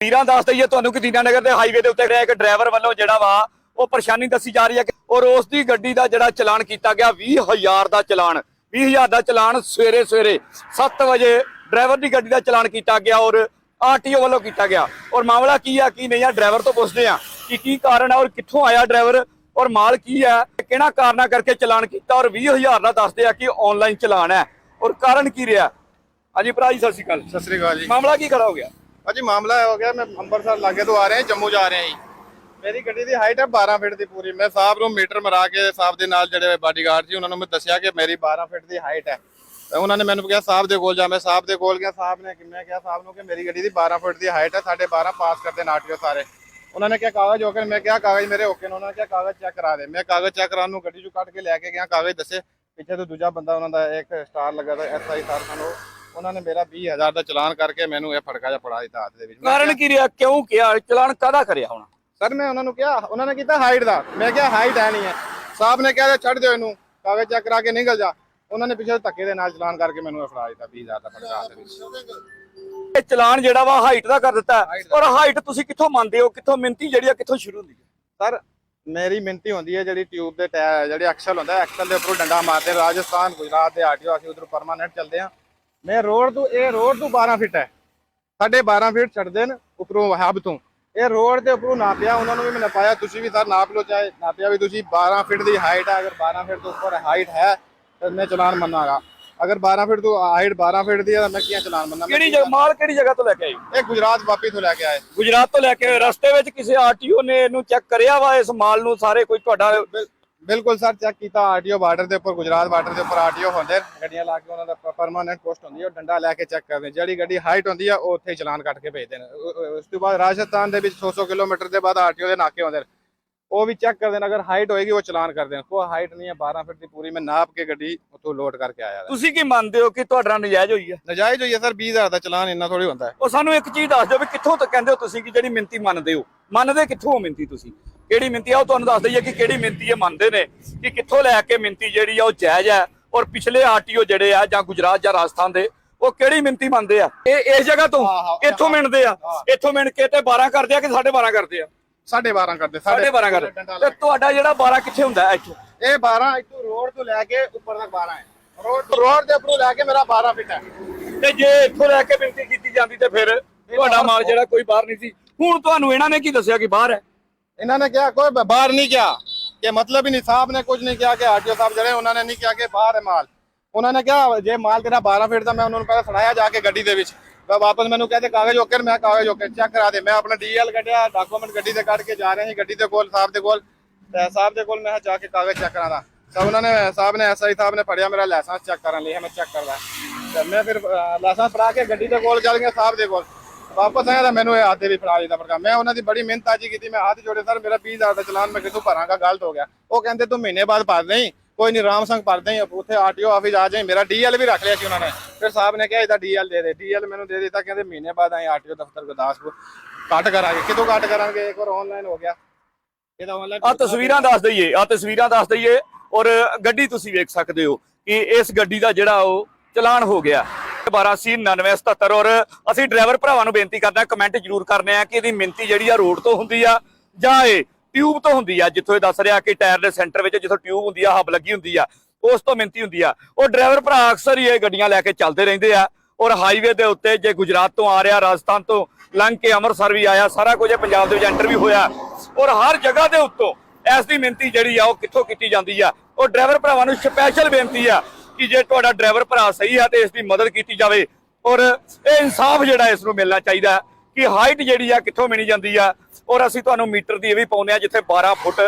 ਵੀਰਾਂ ਦੱਸ ਦਈਏ ਤੁਹਾਨੂੰ ਕਿ ਦੀਨਾਨਗਰ ਦੇ ਹਾਈਵੇ ਦੇ ਉੱਤੇ ਰਿਹਾ ਇੱਕ ਡਰਾਈਵਰ ਵੱਲੋਂ ਜਿਹੜਾ ਵਾ ਉਹ ਪਰੇਸ਼ਾਨੀ ਦੱਸੀ ਜਾ ਰਹੀ ਹੈ ਕਿ ਔਰ ਉਸ ਦੀ ਗੱਡੀ ਦਾ ਜਿਹੜਾ ਚਲਾਨ ਕੀਤਾ ਗਿਆ 20000 ਦਾ ਚਲਾਨ 20000 ਦਾ ਚਲਾਨ ਸਵੇਰੇ ਸਵੇਰੇ 7 ਵਜੇ ਡਰਾਈਵਰ ਦੀ ਗੱਡੀ ਦਾ ਚਲਾਨ ਕੀਤਾ ਗਿਆ ਔਰ ਆਰਟੀਓ ਵੱਲੋਂ ਕੀਤਾ ਗਿਆ। ਔਰ ਮਾਮਲਾ ਕੀ ਆ ਕੀ ਨਹੀਂ ਆ ਡਰਾਈਵਰ ਤੋਂ ਪੁੱਛਦੇ ਆ ਕਿ ਕੀ ਕਾਰਨ ਹੈ ਔਰ ਕਿੱਥੋਂ ਆਇਆ ਡਰਾਈਵਰ ਔਰ ਮਾਲ ਕੀ ਹੈ ਕਿਹੜਾ ਕਾਰਨਾ ਕਰਕੇ ਚਲਾਨ ਕੀਤਾ ਔਰ 20000 ਦਾ ਦੱਸਦੇ ਆ ਕਿ ਆਨਲਾਈਨ ਚਲਾਨ ਹੈ। ਔਰ ਕਾਰਨ ਕੀ ਰਿਹਾ? ਹਾਂਜੀ ਭਰਾ ਜੀ ਸਤਿ ਸ਼੍ਰੀ ਅਕਾਲ। ਸਤਿ ਸ੍ਰੀ ਅਕਾਲ ਜੀ। ਮਾਮਲਾ ਕੀ ਖੜਾ ਹੋ ਗਿਆ? ਭਾਜੀ, ਮਾਮਲਾ ਹੋ ਗਿਆ, ਮੈਂ ਅੰਮ੍ਰਿਤਸਰ ਲਾਗੇ ਤੋਂ ਆ ਰਿਹਾ ਜੰਮੂ ਜਾ ਰਿਹਾ ਜੀ। ਮੇਰੀ ਗੱਡੀ ਦੀ ਹਾਈਟ ਹੈ 12 ਫੁੱਟ ਦੀ ਪੂਰੀ। ਮੈਂ ਸਾਹਿਬ ਨੂੰ ਮੀਟਰ ਮਰਾ ਕੇ ਸਾਹਿਬ ਦੇ ਨਾਲ ਜਿਹੜੇ ਬਾਡੀਗਾਰਡ ਸੀ, ਉਹਨਾਂ ਨੂੰ ਮੈਂ ਦੱਸਿਆ ਕਿ ਮੇਰੀ 12 ਫੁੱਟ ਦੀ ਹਾਈਟ ਹੈ। ਤਾਂ ਉਹਨਾਂ ਨੇ ਮੈਨੂੰ ਕਿਹਾ ਸਾਹਿਬ ਦੇ ਕੋਲ ਜਾ। ਮੈਂ ਸਾਹਿਬ ਦੇ ਕੋਲ ਗਿਆ ਸਾਹਿਬ ਨੇ ਮੈਂ ਕਿਹਾ ਸਾਹਿਬ ਨੂੰ ਕਿ ਮੇਰੀ ਗੱਡੀ ਦੀ 12 ਫੁੱਟ ਦੀ ਹਾਈਟ ਹੈ, ਸਾਡੇ 12 ਪਾਸ ਕਰਦੇ ਨਾਟੀਓ ਸਾਰੇ। ਉਹਨਾਂ ਨੇ ਕਿਹਾ, ਕਾਗਜ਼ ਓਕੇ ਮੈਂ ਕਿਹਾ, ਕਾਗਜ਼ ਮੇਰੇ ਓਕੇ ਨੇ। ਉਹਨਾਂ ਨੇ ਕਿਹਾ, ਕਾਗਜ਼ ਚੈੱਕ ਕਰਾ ਦੇ। ਮੈਂ ਕਾਗਜ਼ ਚੈੱਕ ਕਰਾਉਣ ਨੂੰ ਗੱਡੀ ਚੋਂ ਕੱਢ ਕੇ ਲੈ ਕੇ ਗਿਆ, ਕਾਗਜ਼ ਦੱਸੇ। ਪਿੱਛੇ ਤੋਂ ਦੂਜਾ ਬੰਦਾ ਉਹਨਾਂ ਦਾ ਇੱਕ ਸਟਾਰ ਲੱਗਾ ਦਾ ਐਸਆਈ ਸਰ ਸਾਨੂੰ ਉਹਨਾਂ ਨੇ ਮੇਰਾ 20000 ਦਾ ਚਲਾਨ ਕਰਕੇ ਮੈਨੂੰ ਇਹ ਫੜਕਾ ਜਿਹਾ ਫੜਾ ਦਿੱਤਾ ਹੱਥ ਦੇ ਵਿੱਚ। ਕਾਰਨ ਕੀ ਰਿਹਾ? ਕਿਉਂ ਕਿਹਾ? ਚਲਾਨ ਕਾਦਾ ਕਰਿਆ ਹੁਣ? ਸਰ ਮੈਂ ਉਹਨਾਂ ਨੂੰ ਕਿਹਾ ਉਹਨਾਂ ਨੇ ਕੀਤਾ ਹਾਈਟ ਦਾ। ਮੈਂ ਕਿਹਾ ਹਾਈਟ ਹੈ ਨਹੀਂ ਹੈ। ਸਾਹਿਬ ਨੇ ਕਿਹਾ ਛੱਡ ਦਿਓ ਇਹਨੂੰ। ਕਾਗਜ਼ ਚੈੱਕ ਕਰਾ ਕੇ ਨਿਕਲ ਜਾ। ਉਹਨਾਂ ਨੇ ਪਿੱਛੇ ਧੱਕੇ ਦੇ ਨਾਲ ਚਲਾਨ ਕਰਕੇ ਮੈਨੂੰ ਇਹ ਫੜਾ ਦਿੱਤਾ 20000 ਦਾ ਫੜਕਾ ਹੱਥ ਦੇ ਵਿੱਚ। ਇਹ ਚਲਾਨ ਜਿਹੜਾ ਵਾ ਹਾਈਟ ਦਾ ਕਰ ਦਿੱਤਾ। ਔਰ ਹਾਈਟ ਤੁਸੀਂ ਕਿੱਥੋਂ ਮੰਨਦੇ ਹੋ? ਕਿੱਥੋਂ ਮਿੰਤੀ ਜਿਹੜੀ ਆ ਕਿੱਥੋਂ ਸ਼ੁਰੂ ਹੁੰਦੀ ਹੈ ਸਰ ਮੇਰੀ ਮਿਹਨਤੀ ਹੁੰਦੀ ਹੈ ਜਿਹੜੀ ਟਿਊਬ ਦੇ ਟਾਇਰ ਜਿਹੜੇ ਐਕਸਲ ਹੁੰਦਾ ਐਕਸਲ ਦੇ ਉੱਪਰੋਂ ਡੰਡਾ ਮਾਰਦੇ ਰਾਜਸਥਾਨ ਗੁਜਰਾਤ ਦੇ ਆਰਟੀਓ ਅਸੀਂ ਉਧਰ ਪਰਮਾਨੈਂਟ ਚੱਲਦੇ ਆ ਮੈਂ ਰੋਡ ਤੋਂ ਇਹ ਰੋਡ ਤੋਂ 12 ਫਿਟ ਹੈ। ਸਾਡੇ 12 ਫਿਟ ਛੱਡਦੇ ਨੇ ਉੱਪਰੋਂ ਹੱਬ ਤੋਂ। ਇਹ ਰੋਡ ਦੇ ਉੱਪਰੋਂ ਨਾਪਿਆ ਉਹਨਾਂ ਨੂੰ ਵੀ ਮੈਂ ਨਪਾਇਆ। ਤੁਸੀਂ ਵੀ ਸਰ ਨਾਪ ਲਓ ਚਾਹੇ ਨਾਪਿਆ ਵੀ ਤੁਸੀਂ। 12 ਫਿਟ ਦੀ ਹਾਈਟ ਹੈ ਅਗਰ 12 ਫਿਟ ਤੋਂ ਉੱਪਰ ਹਾਈਟ ਹੈ ਤਾਂ ਮੈਂ ਚਲਾਨ ਮੰਨਾਂਗਾ। ਅਗਰ 12 ਫਿਟ ਤੋਂ ਹਾਈਟ 12 ਫਿਟ ਦੀ ਹੈ ਤਾਂ ਮੈਂ ਕੀ ਚਲਾਨ ਮੰਨਾਂ? ਕਿਹੜੀ ਜਗ੍ਹਾ ਮਾਲ ਕਿਹੜੀ ਜਗ੍ਹਾ ਤੋਂ ਲੈ ਕੇ ਆਈ ਇਹ ਗੁਜਰਾਤ ਵਾਪੀ ਤੋਂ ਲੈ ਕੇ ਆਏ। ਗੁਜਰਾਤ ਤੋਂ ਲੈ ਕੇ ਰਸਤੇ ਵਿੱਚ ਕਿਸੇ ਆਰਟੀਓ ਨੇ ਇਹਨੂੰ ਚੈੱਕ ਕਰਿਆ ਵਾ ਇਸ ਮਾਲ ਨੂੰ ਸਾਰੇ ਕੋਈ ਤੁਹਾਡਾ ਬਿਲਕੁਲ ਸਰ ਚੈੱਕ ਕੀਤਾ ਆਰਟੀਓ ਬਾਰਡਰ ਦੇ ਉੱਪਰ ਗੁਜਰਾਤ ਬਾਰਡਰ ਦੇ ਉੱਪਰ ਆਰਟੀਓ ਹੁੰਦੇ। ਗੱਡੀਆਂ ਲਾ ਕੇ ਉਹਨਾਂ ਦਾ ਪਰਮਾਨੈਂਟ ਪੋਸਟ ਹੁੰਦੀ ਹੈ ਉਹ ਡੰਡਾ ਲੈ ਕੇ ਚੈੱਕ ਕਰਦੇ। ਜਿਹੜੀ ਗੱਡੀ ਹਾਈਟ ਹੁੰਦੀ ਆ ਉਹ ਉੱਥੇ ਚਲਾਨ ਕੱਟ ਕੇ ਭੇਜਦੇ ਨੇ। ਉਸ ਤੋਂ ਬਾਅਦ ਰਾਜਸਥਾਨ ਦੇ ਵਿੱਚ 100-100 ਕਿਲੋਮੀਟਰ ਦੇ ਬਾਅਦ ਆਰਟੀਓ ਦੇ ਨਾਕੇ ਹੁੰਦੇ ਉਹ ਵੀ ਚੈੱਕ ਕਰਦੇ ਨੇ ਅਗਰ ਹਾਈਟ ਹੋਏਗੀ ਉਹ ਚਲਾਨ ਕਰਦੇ ਨੇ। ਕੋਈ ਹਾਈਟ ਨਹੀਂ ਹੈ 12 ਫੁੱਟ ਦੀ ਪੂਰੀ ਮੈਂ ਨਾਪ ਕੇ ਗੱਡੀ ਉੱਥੋਂ ਲੋਡ ਕਰਕੇ ਆਇਆ ਤੁਸੀਂ ਕੀ ਮੰਨਦੇ ਹੋ ਕਿ ਤੁਹਾਡਾ ਨਜਾਇਜ਼ ਹੋਈ ਹੈ? ਨਜਾਇਜ਼ ਹੋਈ ਹੈ ਸਰ 20000 ਦਾ ਚਲਾਨ ਇੰਨਾ ਥੋੜੀ ਹੁੰਦਾ ਹੈ। ਉਹ ਸਾਨੂੰ ਇੱਕ ਚੀਜ਼ ਦੱਸ ਦਿਓ ਵੀ ਕਿੱਥੋਂ ਤੱਕ ਕਹਿੰਦੇ ਹੋ ਤੁਸੀਂ ਕਿ ਜਿਹੜੀ ਮਿੰਤੀ ਮੰਨਦੇ ਹੋ। ਮੰਨਦੇ ਕਿੱਥੋਂ ਹੋ ਮਿੰਤੀ ਤੁਸੀਂ? ਕਿਹੜੀ ਮਿੰਤੀ ਆ ਉਹ ਤੁਹਾਨੂੰ ਦੱਸ ਦਈਏ ਕਿ ਕਿਹੜੀ ਮਿੰਤੀ ਇਹ ਮੰਨਦੇ ਨੇ ਕਿ ਕਿੱਥੋਂ ਲੈ ਕੇ ਮਿੰਤੀ ਜਿਹੜੀ ਆ ਉਹ ਜਾਇਜ਼ ਹੈ ਔਰ ਪਿਛਲੇ ਆਰਟੀਓ ਜਿਹੜੇ ਆ ਜਾਂ ਗੁਜਰਾਤ ਜਾਂ ਰਾਜਸਥਾਨ ਦੇ ਉਹ ਕਿਹੜੀ ਮਿੰਤੀ ਮੰਨਦੇ ਆ? ਇਹ ਇਸ ਜਗ੍ਹਾ ਤੋਂ ਇੱਥੋਂ ਮਿਣਦੇ ਆ। ਇੱਥੋਂ ਮਿਣ ਕੇ ਤੇ 12 ਕਰਦੇ ਆ ਕਿ 12.5 ਕਰਦੇ ਆ? 12.5 ਕਰਦੇ 12.5 ਕਰਦੇ। ਤੇ ਤੁਹਾਡਾ ਜਿਹੜਾ 12 ਕਿੱਥੇ ਹੁੰਦਾ ਇੱਥੋਂ? ਇਹ 12 ਇੱਥੋਂ ਰੋਡ ਤੋਂ ਲੈ ਕੇ ਉੱਪਰ ਤੱਕ 12 ਹੈ। ਰੋਡ ਰੋਡ ਦੇ ਉੱਪਰੋਂ ਲੈ ਕੇ ਮੇਰਾ 12 ਫਿਟ ਹੈ। ਤੇ ਜੇ ਇੱਥੋਂ ਲੈ ਕੇ ਮਿੰਤੀ ਕੀਤੀ ਜਾਂਦੀ ਤੇ ਫਿਰ ਤੁਹਾਡਾ ਮਾਲ ਜਿਹੜਾ ਕੋਈ ਬਾਹਰ ਨਹੀਂ ਸੀ। ਹੁਣ ਤੁਹਾਨੂੰ ਇਹਨਾਂ ਨੇ ਕੀ ਦੱਸਿਆ ਕਿ ਬਾਹਰ ਹੈ? ਇਹਨਾਂ ਨੇ ਕਿਹਾ, ਕੋਈ ਬਾਹਰ ਨਹੀਂ ਕਿਹਾ ਕਿ ਮਤਲਬ ਹੀ ਨਹੀਂ, ਸਾਹਿਬ ਨੇ ਕੁਝ ਨਹੀਂ ਕਿਹਾ ਕਿ ਆਰਟੀਓ ਸਾਹਿਬ ਜਿਹੜੇ, ਉਹਨਾਂ ਨੇ ਨਹੀਂ ਕਿਹਾ ਕਿ ਬਾਹਰ ਹੈ ਮਾਲ। ਉਹਨਾਂ ਨੇ ਕਿਹਾ, ਜੇ ਮਾਲ ਤੇਰਾ 12 ਫੀਟ ਦਾ, ਮੈਂ ਉਹਨਾਂ ਨੂੰ ਪਹਿਲਾਂ ਫੜਾਇਆ ਜਾ ਕੇ ਗੱਡੀ ਦੇ ਵਿੱਚ। ਮੈਂ ਵਾਪਸ ਮੈਨੂੰ ਕਹਿੰਦੇ ਕਾਗਜ਼ ਓਕੇ, ਮੈਂ ਕਾਗਜ਼ ਓਕੇ, ਚੈੱਕ ਕਰਾ ਦੇ। ਮੈਂ ਆਪਣਾ ਡੀਐਲ ਕੱਢਿਆ, ਡਾਕੂਮੈਂਟ ਗੱਡੀ ਤੇ ਕੱਢ ਕੇ ਜਾ ਰਿਹਾ ਸੀ, ਗੱਡੀ ਦੇ ਕੋਲ, ਸਾਹਿਬ ਦੇ ਕੋਲ। ਤੇ ਸਾਹਿਬ ਦੇ ਕੋਲ ਮੈਂ ਜਾ ਕੇ ਕਾਗਜ਼ ਚੈੱਕ ਕਰਾਦਾ ਸਭ ਉਹਨਾਂ ਨੇ, ਸਾਹਿਬ ਨੇ ਐਸਆਈ ਸਾਹਿਬ ਨੇ ਫੜਿਆ ਮੇਰਾ ਲਾਇਸੈਂਸ ਚੈੱਕ ਕਰਨ ਲਈ ਮੈਂ ਚੈੱਕ ਕਰਦਾ। ਤੇ ਮੈਂ ਫਿਰ ਲਾਇਸੈਂਸ ਫੜਾ ਕੇ ਗੱਡੀ ਦੇ ਕੋਲ ਚੱਲ ਗਿਆ, ਸਾਹਿਬ ਦੇ ਕੋਲ। ਵਾਪਸ ਆਇਆ ਤਾਂ ਮੈਨੂੰ ਇਹ ਹੱਥ ਦੇ ਵੀ ਫੜਾ ਦਿੱਤਾ ਪ੍ਰਕਾ ਮੈਂ ਉਹਨਾਂ ਦੀ ਬੜੀ ਮਿਹਨਤਾਜੀ ਕੀਤੀ, ਮੈਂ ਹੱਥ ਜੋੜੇ ਸਰ, ਮੇਰਾ 20000 ਦਾ ਚਲਾਨ ਮੈਂ ਕਿਥੋਂ ਭਰਾਂਗਾ, ਗਲਤ ਹੋ ਗਿਆ। ਉਹ ਕਹਿੰਦੇ, ਤੂੰ ਮਹੀਨੇ ਬਾਅਦ ਭਰ ਦੇਈਂ, ਕੋਈ ਨਹੀਂ ਰਾਮ ਸੰਗ ਭਰ ਦੇਈਂ ਉੱਥੇ ਆਰਟੀਓ ਆਫਿਸ ਆ ਜਾਈਂ। ਮੇਰਾ ਡੀਐਲ ਵੀ ਰੱਖ ਲਿਆ ਸੀ ਉਹਨਾਂ ਨੇ। ਫਿਰ ਸਾਹਿਬ ਨੇ ਕਿਹਾ, ਇਹਦਾ ਡੀਐਲ ਦੇ ਦੇ। ਡੀਐਲ ਮੈਨੂੰ ਦੇ ਦਿੱਤਾ, ਕਹਿੰਦੇ, ਮਹੀਨੇ ਬਾਅਦ ਆਏ ਆਰਟੀਓ ਦਫ਼ਤਰ ਗੁਰਦਾਸਪੁਰ। ਕੱਟ ਕਰਾਂਗੇ ਕਿਦੋਂ ਕੱਟ ਕਰਾਂਗੇ? ਇੱਕ ਵਾਰ ਆਨਲਾਈਨ ਹੋ ਗਿਆ। ਇਹਦਾ ਆਨਲਾਈਨ ਆ ਤਸਵੀਰਾਂ ਦੱਸ ਦਈਏ ਆ ਤਸਵੀਰਾਂ ਦੱਸ ਦਈਏ ਔਰ ਗੱਡੀ ਤੁਸੀਂ ਵੇਖ ਸਕਦੇ ਹੋ ਕਿ ਇਸ ਗੱਡੀ ਦਾ ਜਿਹੜਾ ਉਹ ਚਲਾਨ ਹੋ ਗਿਆ। 129977 ਔਰ ਅਸੀਂ ਡਰਾਈਵਰ ਭਰਾਵਾਂ ਨੂੰ ਬੇਨਤੀ ਕਰਦੇ ਹਾਂ ਕਮੈਂਟ ਜ਼ਰੂਰ ਕਰਨੇ ਆ ਕਿ ਇਹਦੀ ਮਿੰਤੀ ਜਿਹੜੀ ਆ ਰੋਡ ਤੋਂ ਹੁੰਦੀ ਆ ਜਾਂ ਇਹ ਟਿਊਬ ਤੋਂ ਹੁੰਦੀ ਆ, ਜਿੱਥੋਂ ਇਹ ਦੱਸ ਰਿਹਾ ਕਿ ਟਾਇਰ ਦੇ ਸੈਂਟਰ ਵਿੱਚ ਜਿੱਥੋਂ ਟਿਊਬ ਹੁੰਦੀ ਆ, ਹੱਬ ਲੱਗੀ ਹੁੰਦੀ ਆ, ਉਸ ਤੋਂ ਮਿੰਤੀ ਹੁੰਦੀ ਆ। ਉਹ ਡਰਾਈਵਰ ਭਰਾ ਅਕਸਰ ਹੀ ਇਹ ਗੱਡੀਆਂ ਲੈ ਕੇ ਚੱਲਦੇ ਰਹਿੰਦੇ ਆ ਔਰ ਹਾਈਵੇ ਦੇ ਉੱਤੇ ਜੇ ਗੁਜਰਾਤ ਤੋਂ ਆ ਰਿਹਾ, ਰਾਜਸਥਾਨ ਤੋਂ ਲੰਘ ਕੇ ਅੰਮ੍ਰਿਤਸਰ ਵੀ ਆਇਆ, ਸਾਰਾ ਕੁਝ ਇਹ ਪੰਜਾਬ ਦੇ ਵਿੱਚ ਐਂਟਰ ਵੀ ਹੋਇਆ ਔਰ ਹਰ ਜਗ੍ਹਾ ਦੇ ਉੱਤੋਂ ਐਸ ਦੀ ਮਿਹਨਤੀ ਜਿਹੜੀ ਆ, ਉਹ ਕਿੱਥੋਂ ਕੀਤੀ ਜਾਂਦੀ ਆ? ਉਹ ਡਰਾਈਵਰ ਭਰਾਵਾਂ ਨੂੰ ਸਪੈਸ਼ਲ ਬੇਨਤੀ ਆ ਕਿ ਜੇ ਤੁਹਾਡਾ ਡਰਾਈਵਰ ਭਰਾ ਸਹੀ ਹੈ ਤੇ ਇਸ ਦੀ ਮਦਦ ਕੀਤੀ ਜਾਵੇ ਔਰ ਇਹ ਇਨਸਾਫ ਜਿਹੜਾ ਇਸ ਨੂੰ ਮਿਲਣਾ ਚਾਹੀਦਾ ਕਿ ਹਾਈਟ ਜਿਹੜੀ ਆ ਕਿੱਥੋਂ ਮਿਲੀ ਜਾਂਦੀ ਆ ਔਰ ਅਸੀਂ ਤੁਹਾਨੂੰ ਮੀਟਰ ਦੀ ਇਹ ਵੀ ਪਾਉਂਦੇ ਆ ਜਿੱਥੇ 12 ਫੁੱਟ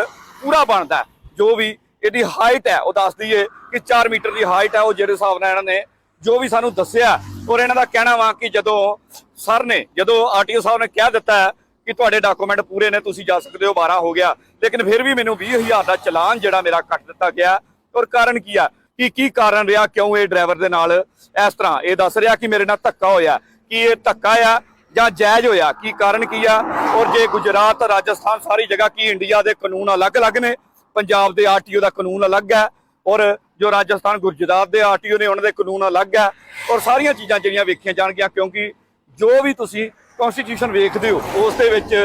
ਪੂਰਾ ਬਣਦਾ ਜੋ ਵੀ ਇਹਦੀ ਹਾਈਟ ਹੈ, ਉਹ ਦੱਸ ਦਈਏ ਕਿ 4 ਮੀਟਰ ਦੀ ਹਾਈਟ ਹੈ, ਉਹ ਜਿਹੜੇ ਹਿਸਾਬ ਨਾਲ ਇਹਨਾਂ ਨੇ ਜੋ ਵੀ ਸਾਨੂੰ ਦੱਸਿਆ ਔਰ ਇਹਨਾਂ ਦਾ ਕਹਿਣਾ ਵਾ ਕਿ ਜਦੋਂ ਸਰ ਨੇ, ਜਦੋਂ ਆਰਟੀਓ ਸਾਹਿਬ ਨੇ ਕਹਿ ਦਿੱਤਾ ਹੈ ਕਿ ਤੁਹਾਡੇ ਡਾਕੂਮੈਂਟ ਪੂਰੇ ਨੇ, ਤੁਸੀਂ ਜਾ ਸਕਦੇ ਹੋ 12 ਹੋ ਗਿਆ। ਲੇਕਿਨ ਫਿਰ ਵੀ ਮੈਨੂੰ 20000 ਦਾ ਚਲਾਨ ਜਿਹੜਾ ਮੇਰਾ ਕੱਟ ਦਿੱਤਾ ਗਿਆ ਔਰ ਕਾਰਨ ਕੀ ਆ? ਕਿ ਕੀ ਕਾਰਨ ਰਿਹਾ, ਕਿਉਂ ਇਹ ਡਰਾਈਵਰ ਦੇ ਨਾਲ ਇਸ ਤਰ੍ਹਾਂ? ਇਹ ਦੱਸ ਰਿਹਾ ਕਿ ਮੇਰੇ ਨਾਲ ਧੱਕਾ ਹੋਇਆ। ਕਿ ਇਹ ਧੱਕਾ ਆ ਜਾਂ ਜਾਇਜ਼ ਹੋਇਆ? ਕੀ ਕਾਰਨ ਕੀ ਆ? ਔਰ ਜੇ ਗੁਜਰਾਤ, ਰਾਜਸਥਾਨ ਸਾਰੀ ਜਗ੍ਹਾ ਕੀ ਇੰਡੀਆ ਦੇ ਕਾਨੂੰਨ ਅਲੱਗ-ਅਲੱਗ ਨੇ, ਪੰਜਾਬ ਦੇ ਆਰਟੀਓ ਦਾ ਕਾਨੂੰਨ ਅਲੱਗ ਹੈ, ਔਰ ਜੋ ਰਾਜਸਥਾਨ, ਗੁਜਰਾਤ ਦੇ ਆਰਟੀਓ ਨੇ ਉਹਨਾਂ ਦੇ ਕਾਨੂੰਨ ਅਲੱਗ ਹੈ, ਔਰ ਸਾਰੀਆਂ ਚੀਜ਼ਾਂ ਜਿਹੜੀਆਂ ਵੇਖੀਆਂ ਜਾਣਗੀਆਂ, ਕਿਉਂਕਿ ਜੋ ਵੀ ਤੁਸੀਂ ਕਨਸਟੀਟਿਊਸ਼ਨ ਵੇਖਦੇ ਹੋ, ਉਸ ਦੇ ਵਿੱਚ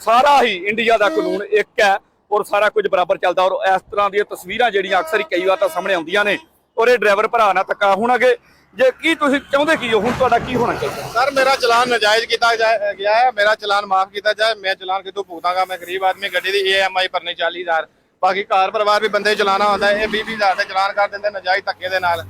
ਸਾਰਾ ਹੀ ਇੰਡੀਆ ਦਾ ਕਾਨੂੰਨ ਇੱਕ ਹੈ ਔਰ ਸਾਰਾ ਕੁਝ ਬਰਾਬਰ ਚੱਲਦਾ ਔਰ ਇਸ ਤਰ੍ਹਾਂ ਦੀਆਂ ਤਸਵੀਰਾਂ ਜਿਹੜੀਆਂ ਅਕਸਰ ਹੀ ਕਈ ਵਾਰ ਤਾਂ ਸਾਹਮਣੇ ਆਉਂਦੀਆਂ ਨੇ ਔਰ ਇਹ ਡਰਾਈਵਰ ਭਰਾ ਨਾਲ ਧੱਕਾ ਹੋਣ ਅਗੇ ਜੇ ਕੀ ਤੁਸੀਂ ਚਾਹੁੰਦੇ ਕੀ ਹੋ? ਹੁਣ ਤੁਹਾਡਾ ਕੀ ਹੋਣਾ ਚਾਹੀਦਾ? ਸਰ ਮੇਰਾ ਚਲਾਨ ਨਜਾਇਜ਼ ਕੀਤਾ ਗਿਆ ਹੈ ਮੇਰਾ ਚਲਾਨ ਮਾਫ ਕੀਤਾ ਜਾਏ ਮੈਂ ਚਲਾਨ ਕਿਤੋਂ ਭੁਗਤਾਂਗਾ? ਮੈਂ ਗਰੀਬ ਆਦਮੀ ਗੱਡੀ ਦੀ ਈਐਮਆਈ ਭਰਨੀ 40000 ਬਾਕੀ ਘਰ ਪਰਿਵਾਰ ਵੀ ਬੰਦੇ ਚਲਾਣਾ ਹੁੰਦਾ ਇਹ 20000 ਦੇ ਚਲਾਨ ਕਰ ਦਿੰਦੇ ਨਜਾਇਜ਼ ਧੱਕੇ ਦੇ ਨਾਲ।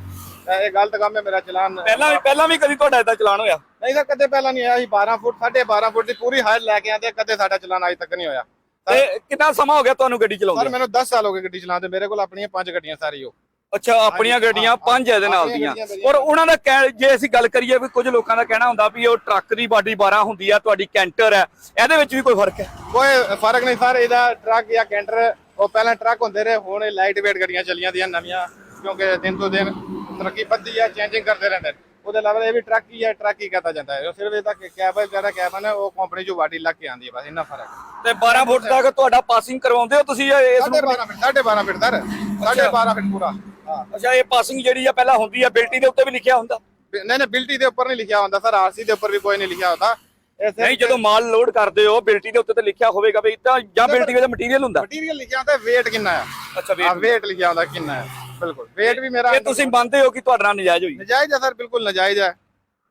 ਇਹ ਗਲਤ ਕੰਮ ਹੈ ਮੇਰਾ ਚਲਾਨ। ਪਹਿਲਾਂ ਵੀ ਪਹਿਲਾਂ ਵੀ ਕਦੀ ਤੁਹਾਡਾ ਇਦਾਂ ਚਲਾਨ ਹੋਇਆ? ਨਹੀਂ ਸਰ ਕਦੇ ਪਹਿਲਾਂ ਨਹੀਂ ਆਇਆ ਸੀ 12 ਫੁੱਟ 12.5 ਫੁੱਟ ਦੀ ਪੂਰੀ ਹਾਈਟ ਲੈ ਕੇ ਆਂਦੇ ਕਦੇ ਸਾਡਾ ਚਲਾਨ ਅਜੇ ਤੱਕ ਨਹੀਂ ਹੋਇਆ। ਤੇ ਕਿੰਨਾ ਸਮਾਂ ਹੋ ਗਿਆ ਤੁਹਾਨੂੰ ਗੱਡੀ ਸਰ ਚਲਾਉਂਦੇ ਮੈਨੂੰ 10 ਸਾਲ ਹੋ ਗਏ ਗੱਡੀ ਚਲਾਉਂਦੇ ਮੇਰੇ ਕੋਲ ਆਪਣੀਆਂ ਪੰਜ ਗੱਡੀਆਂ ਸਾਰੀ ਉਹ ਅੱਛਾ ਆਪਣੀਆਂ ਗੱਡੀਆਂ ਪੰਜ ਇਹਦੇ ਨਾਲ ਆਪਣੀਆਂ ਦੀਆਂ ਗੱਡੀਆਂ ਮੇਰੀਆਂ। ਔਰ ਉਹਨਾਂ ਦਾ ਕਹਿ- ਜੇ ਅਸੀਂ ਗੱਲ ਕਰੀਏ ਵੀ ਕੁਝ ਲੋਕਾਂ ਦਾ ਕਹਿਣਾ ਹੁੰਦਾ ਵੀ ਉਹ ਟਰੱਕ ਦੀ ਬਾਡੀ 12 ਹੁੰਦੀ ਆ ਤੁਹਾਡੀ ਕੈਂਟਰ ਹੈ ਇਹਦੇ ਵਿੱਚ ਵੀ ਕੋਈ ਫ਼ਰਕ ਹੈ ਕੋਈ ਫ਼ਰਕ ਨਹੀਂ ਸਰ ਇਹਦਾ ਟਰੱਕ ਜਾਂ ਕੈਂਟਰ ਉਹ ਪਹਿਲਾਂ ਟਰੱਕ ਹੁੰਦੇ ਰਹੇ ਹੁਣ ਇਹ ਲਾਈਟ ਵੇਟ ਗੱਡੀਆਂ ਚੱਲੀਆਂ ਦੀਆਂ ਨਵੀਆਂ ਕਿਉਂਕਿ ਦਿਨ ਤੋਂ ਦਿਨ ਤਰੱਕੀ ਵੱਧਦੀ ਹੈ ਚੇਂਜਿੰਗ ਕਰਦੇ ਰਹਿੰਦੇ ਨੇ। ਉਹਦੇ ਇਲਾਵਾ ਇਹ ਵੀ ਟਰੱਕ ਹੀ ਹੈ ਟਰੱਕ ਹੀ ਕਹਤਾ ਜਾਂਦਾ ਹੈ। ਸਿਰਫ ਇਹਦਾ ਕੈਬ ਜਿਹੜਾ ਕੈਬਨ ਹੈ ਉਹ ਕੰਪਨੀ ਚੋਂ ਵਾਡੀ ਲੱਗ ਕੇ ਆਉਂਦੀ ਹੈ ਬਸ ਇੰਨਾ ਫ਼ਰਕ ਹੈ। ਤੇ 12 ਫੁੱਟ ਤੱਕ ਤੁਹਾਡਾ ਪਾਸਿੰਗ ਕਰਵਾਉਂਦੇ ਹੋ ਤੁਸੀਂ ਇਸ ਨੂੰ 12 ਫੁੱਟ ਸਾਢੇ 12 ਫੁੱਟ ਸਰ। ਸਾਢੇ 12 ਫੁੱਟ ਪੂਰਾ ਹਾਂ। ਅੱਛਾ ਇਹ ਪਾਸਿੰਗ ਜਿਹੜੀ ਆ ਪਹਿਲਾਂ ਹੁੰਦੀ ਆ ਬਿਲਟੀ ਦੇ ਉੱਤੇ ਵੀ ਲਿਖਿਆ ਹੁੰਦਾ? ਨਹੀਂ ਨਹੀਂ ਬਿਲਟੀ ਦੇ ਉੱਪਰ ਨਹੀਂ ਲਿਖਿਆ ਹੁੰਦਾ ਸਰ। ਆਰਸੀ ਦੇ ਉੱਪਰ ਵੀ ਕੋਈ ਨਹੀਂ ਲਿਖਿਆ ਹੁੰਦਾ। ਨਹੀਂ ਜਦੋਂ ਮਾਲ ਲੋਡ ਕਰਦੇ ਹੋ ਬਿਲਟੀ ਦੇ ਉੱਤੇ ਤੇ ਲਿਖਿਆ ਹੋਵੇਗਾ ਵੀ ਤਾਂ ਜਾਂ ਬਿਲਟੀ ਦਾ ਮਟੀਰੀਅਲ ਹੁੰਦਾ? ਮਟੀਰੀਅਲ ਲਿਖਿਆ ਹੁੰਦਾ weight ਕਿੰਨਾ ਹੈ? ਅੱਛਾ ਹਾਂ weight ਲਿਖਿਆ ਹੁੰਦਾ ਕਿੰਨਾ ਹੈ? ਬਿਲਕੁਲ weight ਵੀ ਮੇਰਾ ਇਹ ਤੁਸੀਂ ਮੰਨਦੇ ਹੋ ਕਿ ਤੁਹਾਡੇ ਨਾਲ ਨਜਾਇਜ਼ ਹੋਈ ਨਜਾਇਜ਼ ਹੈ ਸਰ ਬਿਲਕੁਲ ਨਜਾਇਜ਼ ਹੈ।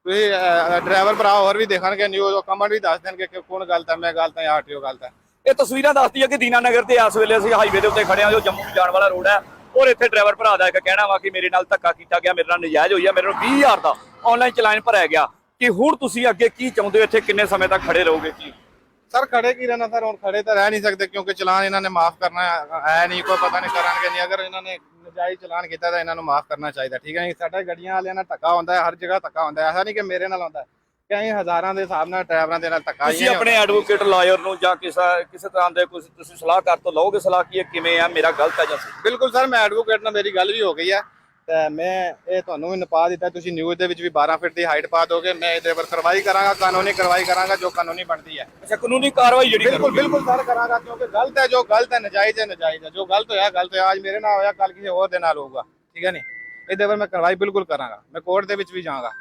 ਤੁਸੀਂ ਡਰਾਈਵਰ ਭਰਾ ਹੋਰ ਵੀ ਦੇਖਣਗੇ ਨਿਊਜ਼ ਉਹ ਕਮੈਂਟ ਵੀ ਦੱਸ ਦੇਣਗੇ ਕਿ ਕੌਣ ਗਲਤ ਹੈ ਮੈਂ ਗਲਤ ਹਾਂ ਜਾਂ ਆਰਟੀਓ ਗਲਤ ਹੈ। ਇਹ ਤਸਵੀਰਾਂ ਦੱਸਦੀ ਆ ਕਿ ਦੀਨਾਨਗਰ ਤੇ ਇਸ ਵੇਲੇ ਅਸੀਂ ਹਾਈਵੇ ਦੇ ਉੱਤੇ ਖੜੇ ਆ ਜੋ ਜੰਮੂ ਜਾਣ ਵਾਲਾ ਰੋਡ ਹੈ। ਔਰ ਇੱਥੇ ਡਰਾਈਵਰ ਭਰਾ ਦਾ ਇੱਕ ਕਹਿਣਾ ਵਾ ਕਿ ਮੇਰੇ ਨਾਲ ਧੱਕਾ ਕੀਤਾ ਗਿਆ ਮੇਰੇ ਨਾਲ ਨਜਾਇਜ਼ ਹੋਈ ਆ ਮੇਰੇ ਨੂੰ 20000 ਦਾ ਆਨਲਾਈਨ ਚਲਾਨ ਭਰਿਆ ਗਿਆ। ਕਿ ਹੁਣ ਤੁਸੀਂ ਅੱਗੇ ਕੀ ਚਾਹੁੰਦੇ ਹੋ ਇੱਥੇ ਕਿੰਨੇ ਸਮੇਂ ਤੱਕ ਖੜੇ ਰਹੋਗੇ ਕੀ? ਸਰ ਖੜੇ ਕੀ ਰਹਿਣਾ ਸਰ? ਹੁਣ ਖੜੇ ਤਾਂ ਰਹਿ ਨਹੀਂ ਸਕਦੇ ਕਿਉਂਕਿ ਚਲਾਨ ਇਹਨਾਂ ਨੇ ਮਾਫ ਕਰਨਾ ਹੈ ਹੈ ਨਹੀਂ ਕੋਈ ਪਤਾ ਨਹੀਂ ਕਰਨਗੇ ਨਹੀਂ। ਅਗਰ ਇਹਨਾਂ ਨੇ ਨਜਾਇਜ਼ ਚਲਾਨ ਕੀਤਾ ਤਾਂ ਇਹਨਾਂ ਨੂੰ ਮਾਫ ਕਰਨਾ ਚਾਹੀਦਾ ਠੀਕ ਹੈ ਜੀ? ਸਾਡਾ ਗੱਡੀਆਂ ਵਾਲਿਆਂ ਨਾਲ ਧੱਕਾ ਹੁੰਦਾ ਹੈ ਹਰ ਜਗ੍ਹਾ ਧੱਕਾ ਹੁੰਦਾ ਹੈ। ਐਸਾ ਨਹੀਂ ਕਿ ਮੇਰੇ ਨਾਲ ਹੁੰਦਾ ਹੈ। ਕਈ ਹਜ਼ਾਰਾਂ ਦੇ ਹਿਸਾਬ ਨਾਲ ਡਰਾਈਵਰਾਂ ਦੇ ਨਾਲ ਧੱਕਾ ਹੀ ਤੁਸੀਂ ਹੈ ਆਪਣੇ ਐਡਵੋਕੇਟ ਲਾਇਰ ਨੂੰ ਜਾਂ ਕਿਸੇ ਕਿਸੇ ਤਰ੍ਹਾਂ ਦੇ ਕੁਝ ਤੁਸੀਂ ਸਲਾਹਕਾਰ ਤੋਂ ਲਓਗੇ ਸਲਾਹ ਕੀ ਇਹ ਕਿਵੇਂ ਆ ਮੇਰਾ ਗਲਤ ਹੈ ਜਾਂ ਸਹੀ? ਬਿਲਕੁਲ ਸਰ ਮੈਂ ਐਡਵੋਕੇਟ ਨਾਲ ਮੇਰੀ ਗੱਲ ਵੀ ਹੋ ਗਈ ਹੈ। ਤੇ ਮੈਂ ਇਹ ਤੁਹਾਨੂੰ ਵੀ ਨਪਾ ਦਿੱਤਾ ਤੁਸੀਂ ਨਿਊਜ਼ ਦੇ ਵਿੱਚ ਵੀ 12 ਫੁੱਟ ਦੀ ਹਾਈਟ ਪਾ ਦੋਗੇ ਮੈਂ ਇਹਦੇ ਉੱਪਰ ਕਾਰਵਾਈ ਕਰਾਂਗਾ ਕਾਨੂੰਨੀ ਕਾਰਵਾਈ ਕਰਾਂਗਾ ਜੋ ਕਾਨੂੰਨੀ ਬਣਦੀ ਹੈ। ਅੱਛਾ ਕਾਨੂੰਨੀ ਕਾਰਵਾਈ ਜਿਹੜੀ ਬਿਲਕੁਲ ਬਿਲਕੁਲ ਸਰ ਕਰਾਂਗਾ ਕਿਉਂਕਿ ਗਲਤ ਹੈ ਜੋ ਗਲਤ ਹੈ ਨਜਾਇਜ਼ ਹੈ ਨਜਾਇਜ਼ ਹੈ ਜੋ ਗਲਤ ਹੋਇਆ ਗਲਤ ਹੋਇਆ ਅੱਜ ਮੇਰੇ ਨਾਲ ਹੋਇਆ ਕੱਲ ਕਿਸੇ ਹੋਰ ਦੇ ਨਾਲ ਹੋਊਗਾ ਠੀਕ ਹੈ ਨਹੀਂ ਇਹਦੇ ਉੱਪਰ ਮੈਂ ਕਾਰਵਾਈ ਬਿਲਕੁਲ ਕਰਾਂਗਾ ਮੈਂ ਕੋਰਟ ਦੇ ਵਿੱਚ ਵੀ ਜਾਵਾਂਗਾ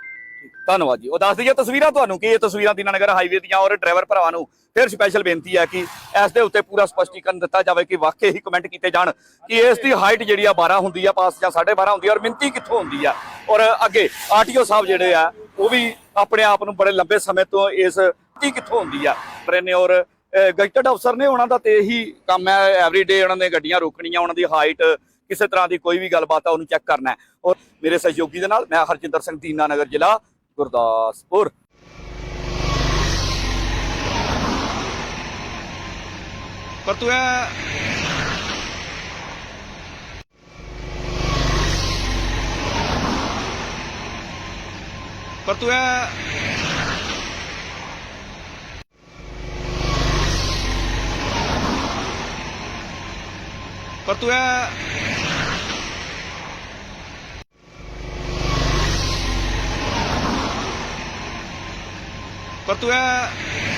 ਧੰਨਵਾਦ ਜੀ। ਉਹ ਦੱਸ ਦਈਏ ਤਸਵੀਰਾਂ ਤੁਹਾਨੂੰ ਕਿ? ਇਹ ਤਸਵੀਰਾਂ ਦੀਨਾਨਗਰ ਹਾਈਵੇ ਦੀਆਂ ਔਰ ਡਰਾਈਵਰ ਭਰਾਵਾਂ ਨੂੰ ਫਿਰ ਸਪੈਸ਼ਲ ਬੇਨਤੀ ਹੈ ਕਿ ਇਸ ਦੇ ਉੱਤੇ ਪੂਰਾ ਸਪਸ਼ਟੀਕਰਨ ਦਿੱਤਾ ਜਾਵੇ ਕਿ ਵਾਕਈ ਹੀ ਕਮੈਂਟ ਕੀਤੇ ਜਾਣ ਕਿ ਇਸ ਦੀ ਹਾਈਟ ਜਿਹੜੀ ਆ 12 ਹੁੰਦੀ ਆ, ਪਾਸ ਜਾਂ 12.5 ਹੁੰਦੀ ਆ ਔਰ ਮਿੰਤੀ ਕਿੱਥੋਂ ਹੁੰਦੀ ਆ। ਔਰ ਅੱਗੇ ਆਰਟੀਓ ਸਾਹਿਬ ਜਿਹੜੇ ਆ, ਉਹ ਵੀ ਆਪਣੇ ਆਪ ਨੂੰ ਬੜੇ ਲੰਬੇ ਸਮੇਂ ਤੋਂ ਇਸ ਮਿੰਤੀ ਕਿੱਥੋਂ ਹੁੰਦੀ ਆ ਪਰ ਔਰ ਗਜਟਡ ਅਫਸਰ ਨੇ ਉਹਨਾਂ ਦਾ ਤੇ ਇਹੀ ਕੰਮ ਹੈ ਐਵਰੀਡੇ ਉਹਨਾਂ ਨੇ ਗੱਡੀਆਂ ਰੋਕਣੀਆਂ, ਉਹਨਾਂ ਦੀ ਹਾਈਟ ਕਿਸੇ ਤਰ੍ਹਾਂ ਦੀ ਕੋਈ ਵੀ ਗੱਲਬਾਤ ਆ, ਉਹਨੂੰ ਚੈੱਕ ਕਰਨਾ ਔਰ ਮੇਰੇ ਸਹਿਯੋਗੀ ਦੇ ਨਾਲ ਮੈਂ ਹਰਜਿੰਦਰ ਸਿੰਘ ਦੀਨਾਨਗਰ ਜ਼ਿਲ੍ਹਾ ਗੁਰਦਾਸਪੁਰ ਪਰ ਤੂੰ ਇਹ ਪਰ ਤੂੰ ਇਹ ਪਰ ਤੂੰ ਇਹ ਪਰ ਤੂੰ ਇਹ